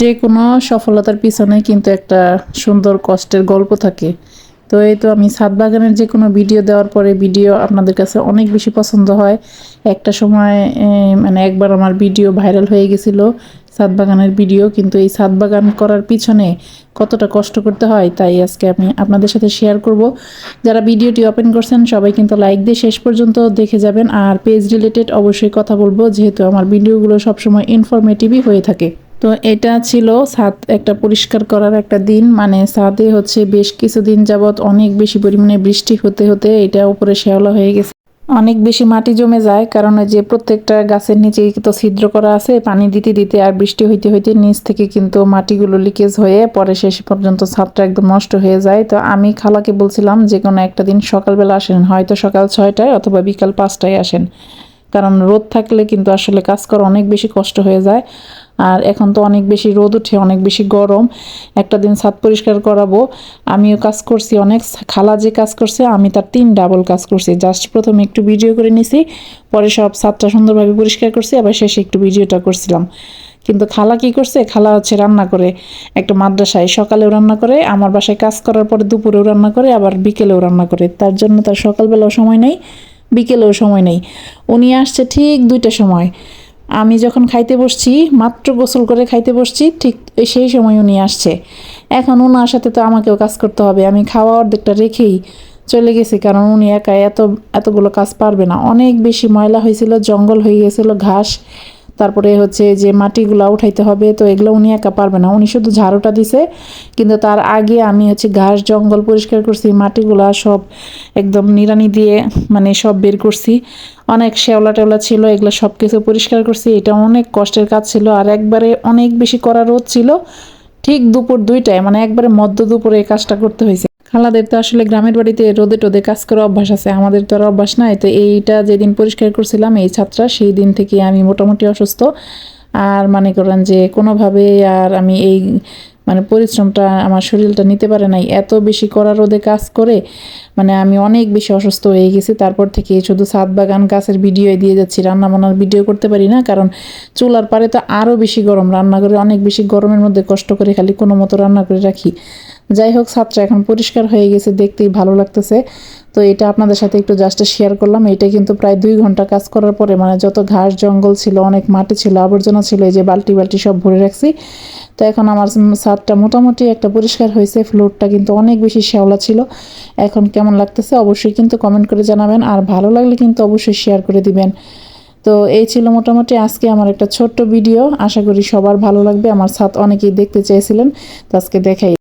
যে কোনো সফলতার পিছনে কিন্তু একটা সুন্দর কষ্টের গল্প থাকে। তো এই তো আমি ছাদ বাগানের যে কোনো ভিডিও দেওয়ার পরে ভিডিও আপনাদের কাছে অনেক বেশি পছন্দ হয়। একটা সময় মানে একবার আমার ভিডিও ভাইরাল হয়ে গেছিল, ছাদ বাগানের ভিডিও, কিন্তু এই ছাদ বাগান করার পিছনে কতটা কষ্ট করতে হয়, তাই আজকে আমি আপনাদের সাথে শেয়ার করব। যারা ভিডিওটি ওপেন করছেন, সবাই কিন্তু লাইক দিয়ে শেষ পর্যন্ত দেখে যাবেন। আর পেজ রিলেটেড অবশ্যই কথা বলব, যেহেতু আমার ভিডিওগুলো সবসময় ইনফরমেটিভই হয়ে থাকে। তো এটা ছিল ছাদ একটা পরিষ্কার করার একটা দিন। মানে ছাদে হচ্ছে বেশ কিছুদিন যাবৎ অনেক বেশি পরিমাণে বৃষ্টি হতে হতে এটা উপরে শ্যাওলা হয়ে গেছে। অনেক বেশি মাটি জমে যায়, কারণ যে প্রত্যেকটা গাছের নিচে তো ছিদ্র করা আছে, পানি দিতে দিতে আর বৃষ্টি হইতে হইতে নিচ থেকে কিন্তু মাটিগুলো লিকেজ হয়ে পরে শেষ পর্যন্ত ছাদটা একদম নষ্ট হয়ে যায়। তো আমি খালাকে বলছিলাম যে কোনো একটা দিন সকালবেলা আসেন, হয়তো সকাল ছয়টায় অথবা বিকাল পাঁচটায় আসেন। কারণ রোদ থাকলে কিন্তু আসলে কাজ করা অনেক বেশি কষ্ট হয়ে যায়। আর এখন তো অনেক বেশি রোদ উঠে, অনেক বেশি গরম। একটা দিন ছাদ পরিষ্কার করাবো, আমিও কাজ করছি অনেক, খালা যে কাজ করছে, আমি তার তিন ডাবল কাজ করছি। জাস্ট প্রথমে একটু ভিডিও করে নিছি, পরে সব ছাদটা সুন্দরভাবে পরিষ্কার করছি, আবার শেষে একটু ভিডিওটা করছিলাম। কিন্তু খালা কি করছে? খালা হচ্ছে রান্না করে একটা মাদ্রাসায়। সকালেও রান্না করে, আমার বাসায় কাজ করার পরে দুপুরেও রান্না করে, আবার বিকেলেও রান্না করে। তার জন্য তার সকালবেলাও সময় নেই। বিকেলেও সময় নেই। উনি আসছে ঠিক দুইটা সময়। আমি যখন খাইতে বসছি, মাত্র গোসল করে খাইতে বসছি, ঠিক সেই সময় উনি আসছে। এখন ওনার সাথে তো আমাকেও কাজ করতে হবে। আমি খাওয়া অর্ধেকটা রেখেই চলে গেছি, কারণ উনি একা এত, এতগুলো কাজ পারবে না। অনেক বেশি ময়লা হয়েছিল, জঙ্গল হয়ে গেছিল, ঘাস তারপরে হচ্ছে যে মাটিগুলা উঠাইতে হবে, তো এগুলো উনি একা পারবে না। উনি শুধু ঝাড়ুটা দিছে, কিন্তু তার আগে আমি হচ্ছে ঘাস, জঙ্গল পরিষ্কার করছি, মাটিগুলা সব একদম নিড়ানি দিয়ে মানে সব বের করছি। অনেক শ্যাওলা টেওলা ছিল, এগুলো সব কিছু পরিষ্কার করছি। এটা অনেক কষ্টের কাজ ছিল, আর একবারে অনেক বেশি করা রোদ ছিল, ঠিক দুপুর দুইটায় মানে একবারে মধ্য দুপুরে এই কাজটা করতে হয়েছে। খালাদের তো আসলে গ্রামের বাড়িতে রোদে টোদে কাজ করার অভ্যাস আছে, আমাদের তো আর অভ্যাস নাই। তো এইটা যেদিন পরিষ্কার করছিলাম এই ছাত্রা, সেই দিন থেকে আমি মোটামুটি অসুস্থ। আর মনে করেন যে কোনোভাবে আর আমি এই মানে পরিশ্রমটা, আমার শরীরটা নিতে পারে নাই। এত বেশি করা রোদে কাজ করে মানে আমি অনেক বেশি অসুস্থ হয়ে গেছি। তারপর থেকে শুধু ছাদ বাগান, গাছের ভিডিও দিয়ে যাচ্ছি রান্না বান্নার ভিডিও করতে পারি না। কারণ চুলার পারে তো আরও বেশি গরম রান্না করে অনেক বেশি গরমের মধ্যে কষ্ট করে খালি কোনো মতো রান্না করে রাখি। যাই হোক ছাদটা এখন পরিষ্কার হয়ে গেছে, দেখতেই ভালো লাগতেছে। তো এটা আপনাদের সাথে একটু জাস্ট শেয়ার করলাম। এটা কিন্তু প্রায় দুই ঘণ্টা কাজ করার পরে মানে যত ঘাস জঙ্গল ছিল, অনেক মাটি ছিল, আবর্জনা ছিল, এই যে বালতি বালতি সব ভরে রাখছি। তো এখন আমার ছাদটা মোটামুটি একটা পরিষ্কার হয়েছে, ফ্লোরটা কিন্তু অনেক বেশি শ্যাওলা ছিল। এখন কেমন লাগতেছে অবশ্যই কিন্তু কমেন্ট করে জানাবেন, আর ভালো লাগলে কিন্তু অবশ্যই শেয়ার করে দিবেন। তো এই ছিল মোটামুটি আজকে আমার একটা ছোট্ট ভিডিও আশা করি সবার ভালো লাগবে। আমার ছাদ অনেকেই দেখতে চেয়েছিলেন, তো আজকে দেখাই।